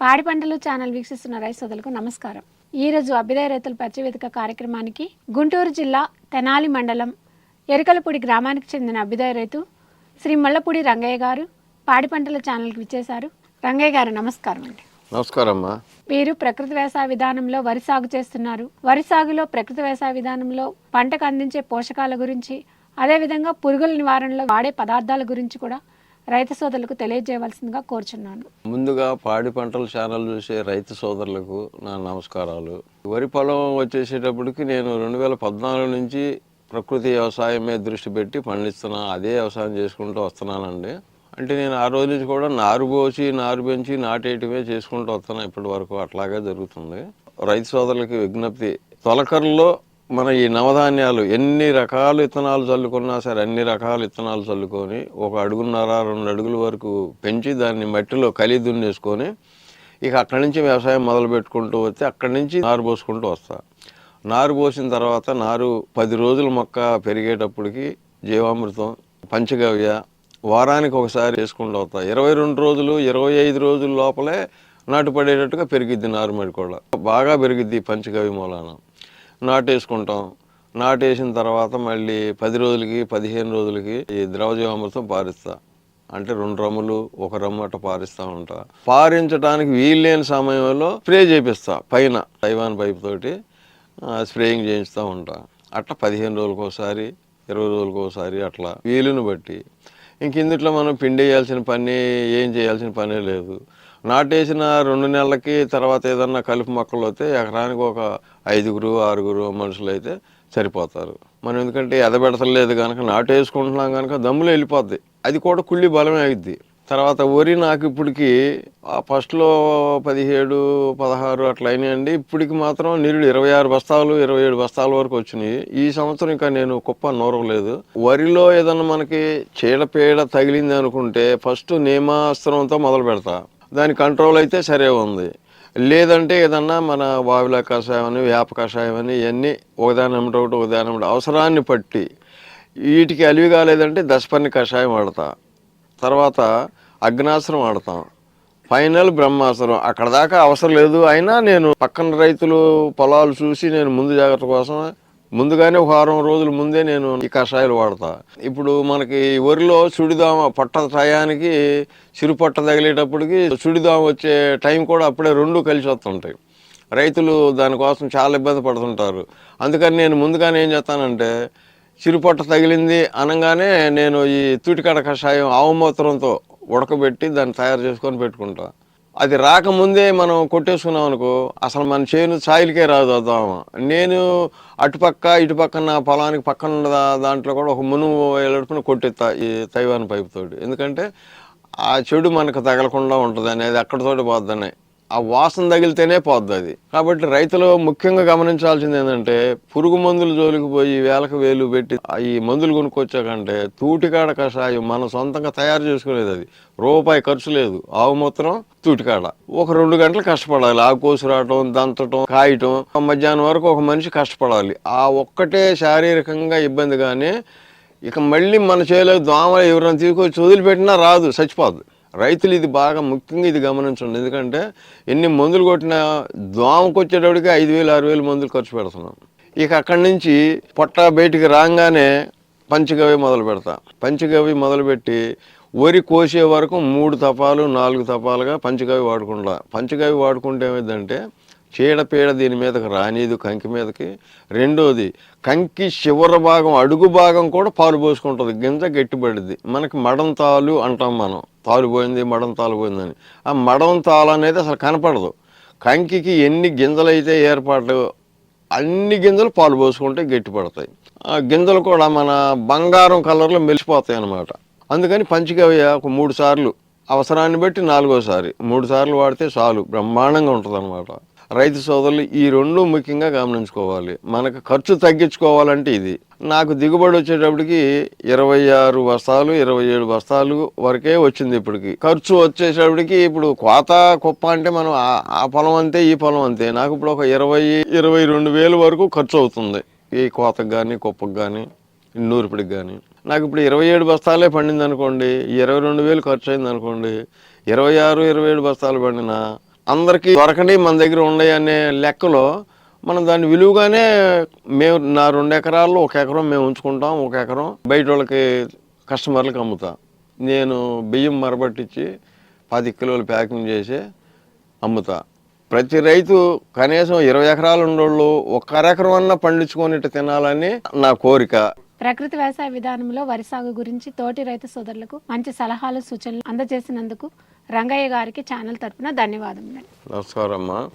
పాడి పంటలు ఛానల్ వీక్షిస్తున్న రైతు సోదరులకు నమస్కారం. ఈ రోజు అభ్యుదయ రైతుల పరిచయ వేదిక కార్యక్రమానికి గుంటూరు జిల్లా తెనాలి మండలం ఎరుకలపూడి గ్రామానికి చెందిన అభ్యుదయ రైతు శ్రీ మల్లపూడి రంగయ్య గారు పాడి పంటల ఛానల్కి విచ్చేశారు. రంగయ్య గారు నమస్కారం అండి. నమస్కారం మీరు ప్రకృతి వ్యవసాయ విధానంలో వరి సాగు చేస్తున్నారు. వరి సాగులో ప్రకృతి వ్యవసాయ విధానంలో పంటకు అందించే పోషకాల గురించి అదేవిధంగా పురుగుల నివారణలో వాడే పదార్థాల గురించి కూడా రైతు సోదరులకు తెలియజేయవలసిందిగా కోరుచున్నాను. ముందుగా పాడి పంటల ఛానల్ చూసే రైతు సోదరులకు నా నమస్కారాలు. వరి పొలం వచ్చేసేటప్పటికి నేను రెండు వేల పద్నాలుగు నుంచి ప్రకృతి వ్యవసాయం మీద దృష్టి పెట్టి పండిస్తున్నా అదే వ్యవసాయం చేసుకుంటూ వస్తున్నానండి. అంటే నేను ఆ రోజు నుంచి కూడా నారు పోసి నారు పెంచి నాటేయటమే చేసుకుంటూ వస్తున్నాను ఇప్పటి వరకు అట్లాగే జరుగుతుంది. రైతు సోదరులకి విజ్ఞప్తి తొలకరలో మన ఈ నవధాన్యాలు ఎన్ని రకాల విత్తనాలు చల్లుకున్నా సరే అన్ని రకాల విత్తనాలు చల్లుకొని ఒక అడుగున్నర రెండు అడుగుల వరకు పెంచి దాన్ని మట్టిలో కలి దున్నేసుకొని ఇక అక్కడి నుంచి వ్యవసాయం మొదలు పెట్టుకుంటూ వస్తే అక్కడి నుంచి నారు పోసుకుంటూ వస్తా. నారు పోసిన తర్వాత నారు పది రోజుల మొక్క పెరిగేటప్పటికి జీవామృతం పంచగవ్య వారానికి ఒకసారి వేసుకుంటూ వస్తా. ఇరవై రెండు రోజులు ఇరవై ఐదు రోజుల లోపలే నాటు పడేటట్టుగా పెరిగిద్ది నారుమడి కూడా బాగా పెరిగిద్ది పంచగవ్య మూలాన. నాటేసుకుంటాం. నాటేసిన తర్వాత మళ్ళీ పది రోజులకి పదిహేను రోజులకి ఈ ద్రవజీవామృతం పారిస్తా. అంటే రెండు రమ్ములు ఒక రమ్ము అట్ట పారిస్తూ ఉంటా. పారించడానికి వీల్లేని సమయంలో స్ప్రే చేపిస్తా పైన తైవాన్ పైప్ తోటి స్ప్రేయింగ్ చేయిస్తూ ఉంటా. అట్లా పదిహేను రోజులకు ఒకసారి ఇరవై రోజులకు ఒకసారి అట్లా వీలుని బట్టి. ఇంక ఇందుట్లో మనం పిండి వేయాల్సిన పని ఏం చేయాల్సిన పనే లేదు. నాటేసిన రెండు నెలలకి తర్వాత ఏదన్నా కలుపు మొక్కలు అయితే ఎకరానికి ఒక ఐదుగురు ఆరుగురు మనుషులు అయితే సరిపోతారు. మనం ఎందుకంటే ఎదబెడతలేదు కనుక నాటేసుకుంటున్నాం కనుక దమ్ములు వెళ్ళిపోద్ది. అది కూడా కుళ్ళి బలమే అవుద్ది తర్వాత వరి నాకు ఇప్పటికి ఆ ఫస్ట్లో పదిహేడు పదహారు అట్లా అయినాయండి. ఇప్పటికి మాత్రం నిరుడు ఇరవై ఆరు బస్తాలు ఇరవై ఏడు బస్తాల వరకు వచ్చినాయి. ఈ సంవత్సరం ఇంకా నేను కుప్ప నూరవలేదు. వరిలో ఏదన్నా మనకి చీడపీడ తగిలింది అనుకుంటే ఫస్ట్ నియమాస్త్రంతో మొదలు పెడతా. దాని కంట్రోల్ అయితే సరే ఉంది. లేదంటే ఏదన్నా మన వావిల కషాయం అని వేప కషాయం అని ఇవన్నీ ఒకదాని ఒకటి ఒకదాని ఒకటి అవసరాన్ని పట్టి వీటికి అలివి కాలేదంటే దశపర్ణి కషాయం వాడతా. తర్వాత అగ్నాసనం వాడతాం. ఫైనల్ బ్రహ్మాసనం. అక్కడ దాకా అవసరం లేదు. అయినా నేను పక్కన రైతులు పొలాలు చూసి నేను ముందు జాగ్రత్త కోసం ముందుగానే ఒక వారం రోజుల ముందే నేను ఈ కషాయాలు వాడతా. ఇప్పుడు మనకి వరిలో సుడిదామ పట్ట టయానికి చిరుపట్ట తగిలేటప్పటికి సుడిదామ వచ్చే టైం కూడా అప్పుడే రెండు కలిసి వస్తుంటాయి. రైతులు దానికోసం చాలా ఇబ్బంది పడుతుంటారు. అందుకని నేను ముందుగానే ఏం చేస్తానంటే చిరుపట్ట తగిలింది అనగానే నేను ఈ తూటికాడ కషాయం ఆవుమూత్రంతో ఉడకబెట్టి దాన్ని తయారు చేసుకొని పెట్టుకుంటా. అది రాకముందే మనం కొట్టేసుకున్నాం అనుకో అసలు మన చేను సాయిలకే రాదు ఆ దోమ. నేను అటుపక్క ఇటుపక్క నా పొలానికి పక్కన దాంట్లో కూడా ఒక మునుగు వెళ్ళడుపున కొట్టేస్తా ఈ తైవాన్ పైపు తోటి. ఎందుకంటే ఆ చెడు మనకు తగలకుండా ఉంటుంది అనేది అక్కడితోటి పోద్దనే. ఆ వాసన తగిలితేనే పోద్ది అది. కాబట్టి రైతులు ముఖ్యంగా గమనించాల్సింది ఏంటంటే పురుగు మందులు జోలికి పోయి వేలకు వేలు పెట్టి ఈ మందులు కొనుక్కొచ్చాకంటే తూటికాడ కషాయం మనం సొంతంగా తయారు చేసుకునేది అది. రూపాయి ఖర్చు లేదు. ఆవు మూత్రం తూటికాడ ఒక రెండు గంటలు కష్టపడాలి. ఆకు కోసి రావటం దంచటం కాయటం. మధ్యాహ్నం వరకు ఒక మనిషి కష్టపడాలి. ఆ ఒక్కటే శారీరకంగా ఇబ్బంది కానీ ఇక మళ్ళీ మన చేలో దోమలు ఎవరైనా తీసుకొచ్చి వదిలిపెట్టినా రాదు చచ్చిపోదు రైతులు ఇది బాగా ముఖ్యంగా ఇది గమనించండి. ఎందుకంటే ఎన్ని మందులు కొట్టినా దోమకు వచ్చేటప్పటికి ఐదు వేలు ఆరు వేలు మందులు ఖర్చు పెడుతున్నాం. ఇక అక్కడి నుంచి పొట్ట బయటికి రాగానే పంచగవి మొదలు పెడతా. పంచగవి మొదలుపెట్టి వరి కోసే వరకు మూడు తపాలు నాలుగు తపాలుగా పంచగవి వాడుకుంటా. పంచగవి వాడుకుంటే ఏమైందంటే చీడపీడ దీని మీదకి రానిది కంకి మీదకి. రెండోది కంకి చివర భాగం అడుగు భాగం కూడా పాలు పోసుకుంటుంది. గింజ గట్టిపడిద్ది. మనకి మడం తాలు అంటాం మనం. తాలు పోయింది మడం తాలు పోయిందని. ఆ మడం తాలు అనేది అసలు కనపడదు. కంకికి ఎన్ని గింజలు అయితే ఏర్పాటు అన్ని గింజలు పాలు పోసుకుంటే గట్టిపడతాయి. ఆ గింజలు కూడా మన బంగారం కలర్లో మెలిసిపోతాయి అన్నమాట. అందుకని పంచగవ్య ఒక మూడు సార్లు అవసరాన్ని బట్టి నాలుగోసారి. మూడు సార్లు వాడితే చాలు బ్రహ్మాండంగా ఉంటుంది రైతు సోదరులు ఈ రెండు ముఖ్యంగా గమనించుకోవాలి. మనకు ఖర్చు తగ్గించుకోవాలంటే ఇది. నాకు దిగుబడి వచ్చేటప్పటికి ఇరవై ఆరు బస్తాలు ఇరవై ఏడు బస్తాలు వరకే వచ్చింది ఇప్పటికి. ఖర్చు వచ్చేటప్పటికి ఇప్పుడు కోత కుప్ప అంటే మనం ఆ- పొలం అంతే ఈ పొలం అంతే. నాకు ఇప్పుడు ఒక ఇరవై ఇరవై రెండు వేలు వరకు ఖర్చు అవుతుంది. ఈ కోతకు కానీ కుప్పకు కానీ నూర్పిడికి కానీ నాకు ఇప్పుడు ఇరవై ఏడు బస్తాలే పండింది అనుకోండి ఇరవై రెండు వేలు ఖర్చు అయింది అనుకోండి ఇరవై ఆరు ఇరవై ఏడు బస్తాలు పండినా అందరికీ దొరకని మన దగ్గర ఉన్నాయి అనే లెక్కలో మనం దాన్ని విలువగానే మేము నా రెండు ఎకరాల్లో ఒక ఎకరం మేము ఉంచుకుంటాం ఒక ఎకరం బయట వాళ్ళకి కస్టమర్లకు అమ్ముతా. నేను బియ్యం మరబట్టించి పది కిలోలు ప్యాకింగ్ చేసి అమ్ముతా. ప్రతి రైతు కనీసం ఇరవై ఎకరాలు ఉండోళ్ళు ఒక్క అరెకరం అన్న పండించుకొని తినాలని నా కోరిక. ప్రకృతి వ్యవసాయ విధానంలో వరి సాగు గురించి తోటి రైతు సోదరులకు మంచి సలహాలు సూచనలు అందజేసినందుకు రంగయ్య గారికి ఛానల్ తరపున ధన్యవాదములు. నమస్కారం అమ్మా